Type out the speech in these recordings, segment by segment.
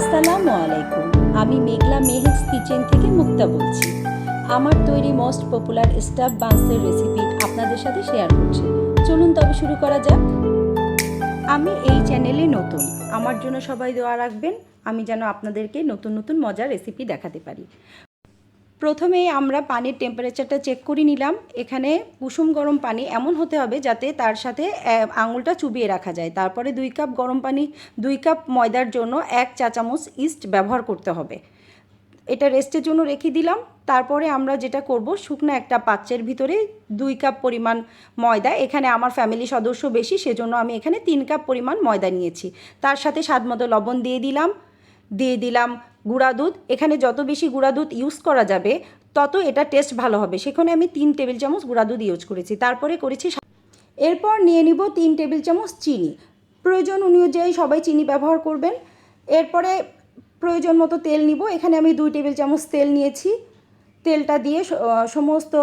আসসালামু আলাইকুম। আমি মেঘলা মেহেজ কিচেন থেকে মুক্তা বলছি। আমার তৈরি মোস্ট পপুলার স্টাফ বান্সের রেসিপি আপনাদের সাথে শেয়ার করছি। চলুন তবে শুরু করা যাক। আমি এই চ্যানেলে নতুন। আমার জন্য সবাই দোয়া রাখবেন। আমি যেন আপনাদেরকে নতুন নতুন মজার রেসিপি দেখাতে পারি। প্রথমেই আমরা পানির টেম্পারেচারটা চেক করে নিলাম। এখানে কুসুম গরম পানি এমন হতে হবে যাতে তার সাথে আঙুলটা চুবিয়ে রাখা যায়। তারপরে দুই কাপ গরম পানি, দুই কাপ ময়দার জন্য এক চা চামচ ইস্ট ব্যবহার করতে হবে। এটা রেস্টের জন্য রেখে দিলাম। তারপরে আমরা যেটা করব, শুকনো একটা পাত্রের ভিতরে দুই কাপ পরিমাণ ময়দা, এখানে আমার ফ্যামিলি সদস্য বেশি, সেজন্য আমি এখানে তিন কাপ পরিমাণ ময়দা নিয়েছি। তার সাথে স্বাদ মতো লবণ দিয়ে দিলাম। দিয়ে দিলাম গুঁড়া দুধ, এখানে যত বেশি গুঁড়া দুধ ইউজ করা যাবে, তত এটা টেস্ট ভালো হবে। সেখানে আমি তিন টেবিল চামচ গুঁড়া দুধ ইউজ করেছি। তারপরে করেছি এরপর নিয়ে নিব তিন টেবিল চামচ চিনি। প্রয়োজন অনুযায়ী সবাই চিনি ব্যবহার করবেন। এরপরে প্রয়োজন মতো তেল নিব। এখানে আমি দুই টেবিল চামচ তেল নিয়েছি। তেলটা দিয়ে সমস্ত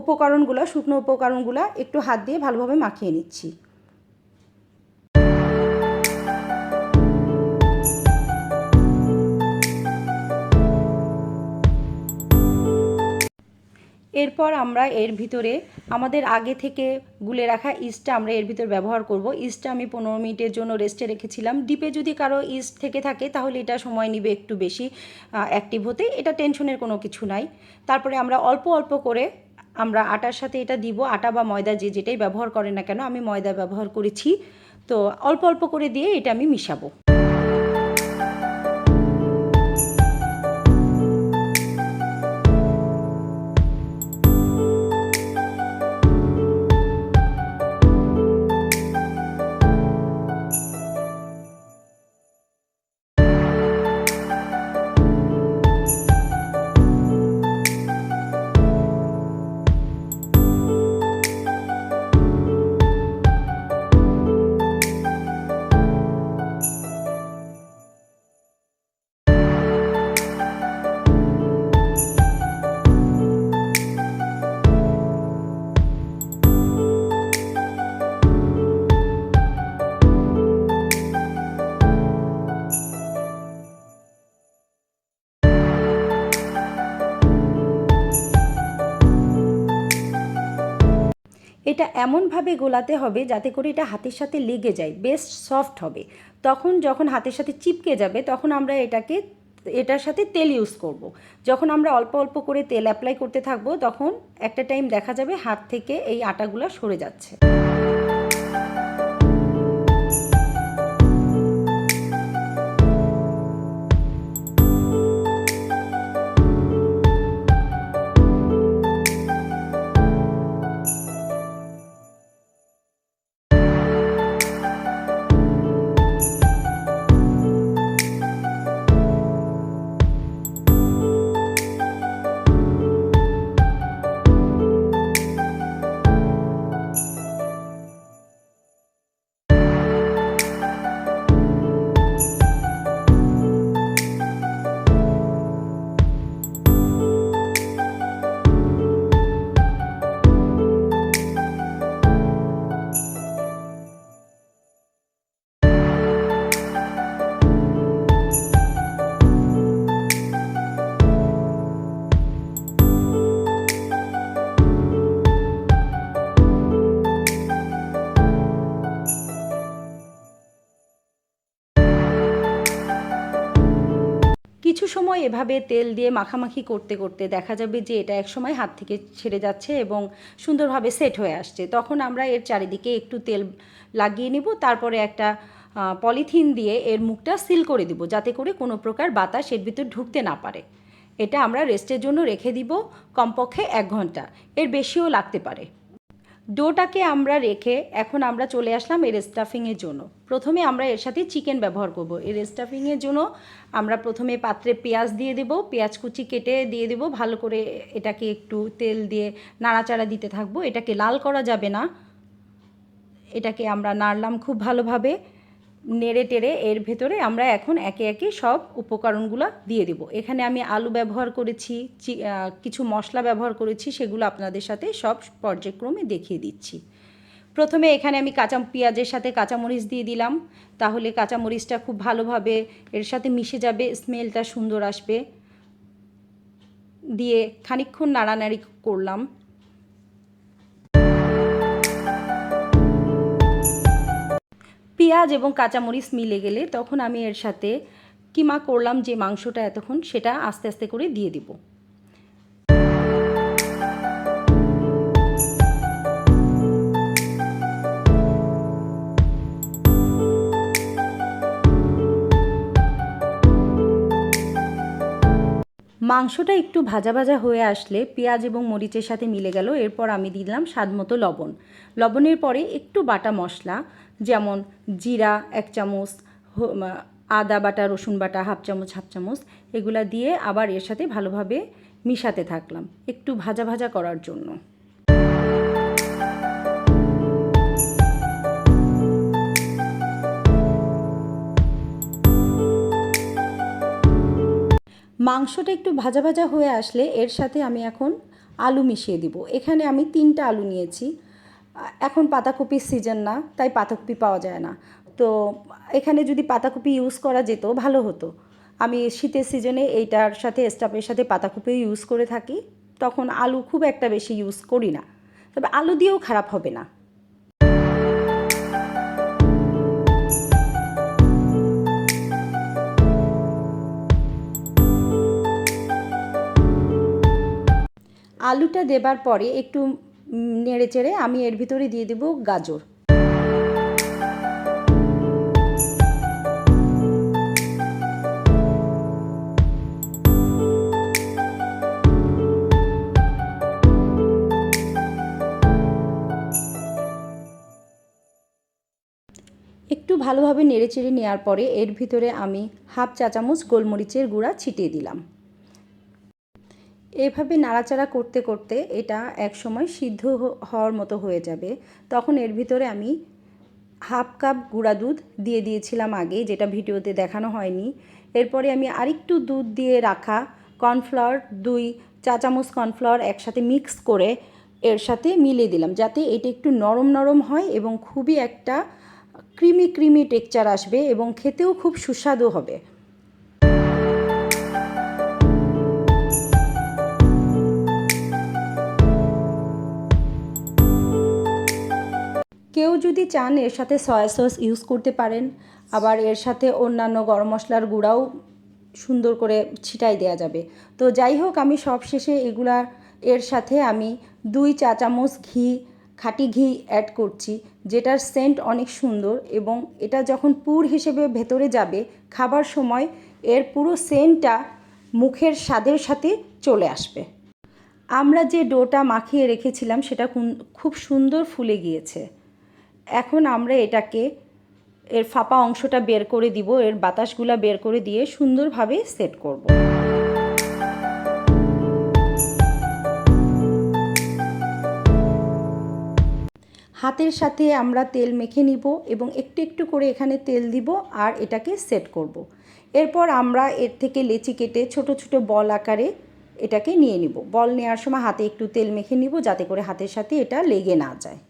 উপকরণগুলো, শুকনো উপকরণগুলো একটু হাত দিয়ে ভালোভাবে মাখিয়ে নিচ্ছি। এরপর আমরা এর ভিতরে আমাদের আগে থেকে গুলে রাখা ইস্টটা আমরা এর ভিতর ব্যবহার করব। ইস্টটা আমি পনেরো মিনিটের জন্য রেস্টে রেখেছিলাম। ডিপে যদি কারও ইস্ট থেকে থাকে, তাহলে এটা সময় নিবে একটু বেশি অ্যাক্টিভ হতে। এটা টেনশনের কোনো কিছু নাই। তারপরে আমরা অল্প অল্প করে আমরা আটার সাথে এটা দিব। আটা বা ময়দা যে যেটাই ব্যবহার করে না কেন, আমি ময়দা ব্যবহার করেছি। তো অল্প অল্প করে দিয়ে এটা আমি মিশাবো। এটা এমনভাবে গোলাতে হবে যাতে করে এটা হাতের সাথে লেগে যায় বেস্ট সফট হবে তখন যখন হাতের সাথে চিপকে যাবে, তখন আমরা এটাকে, এটার সাথে তেল ইউজ করব। যখন আমরা অল্প অল্প করে তেল অ্যাপ্লাই করতে থাকব, তখন একটা টাইম দেখা যাবে হাত থেকে এই আটাগুলো সরে যাচ্ছে সময় এভাবে তেল দিয়ে মাখামাখি করতে করতে দেখা যাবে যে এটা এক সময় হাত থেকে ছেড়ে যাচ্ছে এবং সুন্দরভাবে সেট হয়ে আসছে। তখন আমরা এর চারিদিকে একটু তেল লাগিয়ে নিব, তারপরে একটা পলিথিন দিয়ে এর মুখটা সিল করে দিব যাতে করে কোনো প্রকার বাতাস এর ভিতর ঢুকতে না পারে। এটা আমরা রেস্টের জন্য রেখে দিব কমপক্ষে এক ঘণ্টা। এর বেশিও লাগতে পারে। ডোটাকে আমরা রেখে এখন আমরা চলে আসলাম এর স্টাফিংয়ের জন্য। প্রথমে আমরা এর সাথে চিকেন ব্যবহার করব। এর স্টাফিংয়ের জন্য আমরা প্রথমে পাত্রে পেঁয়াজ দিয়ে দেব, পেঁয়াজ কুচি কেটে দিয়ে দেব, ভালো করে এটাকে একটু তেল দিয়ে নাড়াচাড়া দিতে থাকব। এটাকে লাল করা যাবে না। এটাকে আমরা নাড়লাম খুব ভালোভাবে। নেড়ে টেড়ে এর ভেতরে আমরা এখন একে একে সব উপকরণগুলো দিয়ে দেব। এখানে আমি আলু ব্যবহার করেছি কিছু মশলা ব্যবহার করেছি, সেগুলো আপনাদের সাথে সব পর্যায়ক্রমে দেখিয়ে দিচ্ছি। প্রথমে এখানে আমি কাঁচা পেঁয়াজের সাথে কাঁচামরিচ দিয়ে দিলাম। তাহলে কাঁচামরিচটা খুব ভালোভাবে এর সাথে মিশে যাবে, স্মেলটা সুন্দর আসবে। দিয়ে খানিকক্ষণ নাড়ানাড়ি করলাম। পেঁয়াজ এবং কাঁচামরিচ মিলে গেলে তখন আমি এর সাথে কিমা করলাম যে মাংসটা এতক্ষণ, সেটা আস্তে আস্তে করে দিয়ে দিব। মাংসটা একটু ভাজা ভাজা হয়ে আসলে পেঁয়াজ এবং মরিচের সাথে মিলে গেল। এরপর আমি দিলাম স্বাদমতো লবণ। লবণের পরে একটু বাটা মশলা যেমন জিরা এক চামচ আদা বাটা, রসুন বাটা, হাফ চামচ হাফ চামচ, এগুলা দিয়ে আবার এর সাথে ভালোভাবে মিশাতে থাকলাম, একটু ভাজা ভাজা করার জন্য। মাংসটা একটু ভাজা ভাজা হয়ে আসলে এর সাথে আমি এখন আলু মিশিয়ে দিব। এখানে আমি তিনটা আলু নিয়েছি। এখন পাতাকপির সিজন না, তাই পাতাকপি পাওয়া যায় না। তো এখানে যদি পাতাকপি ইউজ করা যেত, ভালো হতো। আমি শীতের সিজনে এইটার সাথে, স্টাফের সাথে পাতাকপি ইউজ করে থাকি। তখন আলু খুব একটা বেশি ইউজ করি না। তবে আলু দিয়েও খারাপ হবে না। আলুটা দেবার পরে একটু নেড়ে চেড়ে আমি এর ভিতরে দিয়ে দেব গাজর। একটু ভালোভাবে নেড়ে চেড়ে নেওয়ার পরে এর ভিতরে আমি হাফ চা চামচ গোলমরিচের গুঁড়া ছিটিয়ে দিলাম। এভাবে নাড়াচাড়া করতে করতে এটা একসময় সিদ্ধ হ- হওয়ার মতো হয়ে যাবে। তখন এর ভিতরে আমি হাফ কাপ গুঁড়া দুধ দিয়ে দিয়েছিলাম আগে, যেটা ভিডিওতে দেখানো হয়নি। এরপরে আমি আরেকটু দুধ দিয়ে রাখা কর্নফ্লাওয়ার, দুই চা চামচ কর্নফ্লাওয়ার একসাথে মিক্স করে এর সাথে মিলিয়ে দিলাম, যাতে এটা একটু নরম নরম হয় এবং খুবই একটা ক্রিমি ক্রিমি টেক্সচার আসবে এবং খেতেও খুব সুস্বাদু হবে। কেউ যদি চান এর সাথে সয়া সস ইউজ করতে পারেন, আবার এর সাথে অন্যান্য গরম মশলার গুঁড়াও সুন্দর করে ছিটাই দেওয়া যাবে। তো যাই হোক, আমি সব শেষে এগুলা এর সাথে আমি দুই চা চামচ ঘি, খাঁটি ঘি অ্যাড করছি, যেটার সেন্ট অনেক সুন্দর এবং এটা যখন পুর হিসেবে ভেতরে যাবে, খাবার সময় এর পুরো সেন্টটা মুখের স্বাদের সাথে চলে আসবে। আমরা যে ডোটা মাখিয়ে রেখেছিলাম, সেটা খুব সুন্দর ফুলে গিয়েছে। এখন আমরা এটাকে, এর ফাঁপা অংশটা বের করে দিব, এর বাতাসগুলা বের করে দিয়ে সুন্দরভাবে সেট করব। হাতের সাথে আমরা তেল মেখে নিব এবং একটু একটু করে এখানে তেল দিব আর এটাকে সেট করব। এরপর আমরা এর থেকে লেচি কেটে ছোট ছোট বল আকারে এটাকে নিয়ে নিব। বল নেওয়ার সময় হাতে একটু তেল মেখে নিব যাতে করে হাতের সাথে এটা লেগে না যায়।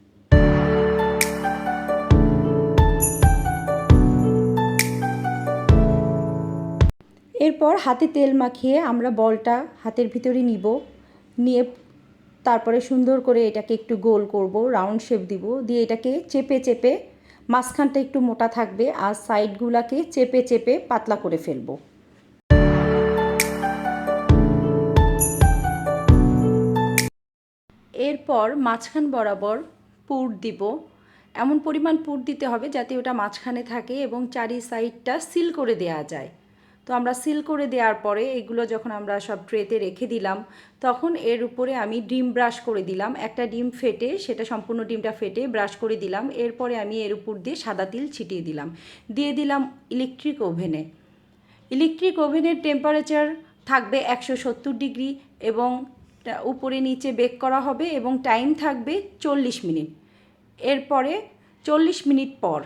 এরপর হাতে তেল মাখিয়ে আমরা বলটা হাতের ভিতরে নিব। নিয়ে তারপরে সুন্দর করে এটাকে একটু গোল করব, রাউন্ড শেপ দিব। দিয়ে এটাকে চেপে চেপে মাঝখানটা একটু মোটা থাকবে আর সাইডগুলাকে চেপে চেপে পাতলা করে ফেলব। এরপর মাঝখান বরাবর পুর দিব। এমন পরিমাণ পুর দিতে হবে যাতে ওটা মাঝখানে থাকে এবং চারি সাইডটা সিল করে দেয়া যায়। তো আমরা সিল করে দেওয়ার পরে এগুলো যখন আমরা সব ট্রেতে রেখে দিলাম, তখন এর উপরে আমি ডিম ব্রাশ করে দিলাম। একটা ডিম ফেটে, সেটা সম্পূর্ণ ডিমটা ফেটে ব্রাশ করে দিলাম। এরপরে আমি এর উপর দিয়ে সাদা তিল ছিটিয়ে দিলাম। দিয়ে দিলাম ইলেকট্রিক ওভেনে ইলেকট্রিক ওভেনের টেম্পারেচার থাকবে একশো সত্তর ডিগ্রি এবং উপরে নিচে বেক করা হবে এবং টাইম থাকবে চল্লিশ মিনিট। এরপরে চল্লিশ মিনিট পর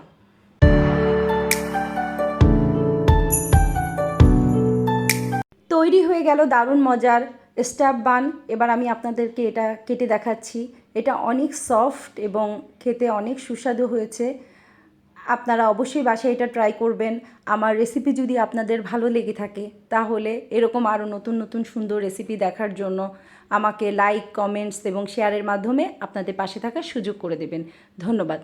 তৈরি হয়ে গেল দারুণ মজার স্টাফ বান। এবার আমি আপনাদেরকে এটা কেটে দেখাচ্ছি। এটা অনেক সফট এবং খেতে অনেক সুস্বাদু হয়েছে। আপনারা অবশ্যই বাসায় এটা ট্রাই করবেন। আমার রেসিপি যদি আপনাদের ভালো লেগে থাকে, তাহলে এরকম আরও নতুন নতুন সুন্দর রেসিপি দেখার জন্য আমাকে লাইক কমেন্টস এবং শেয়ারের মাধ্যমে আপনাদের পাশে থাকার সুযোগ করে দেবেন। ধন্যবাদ।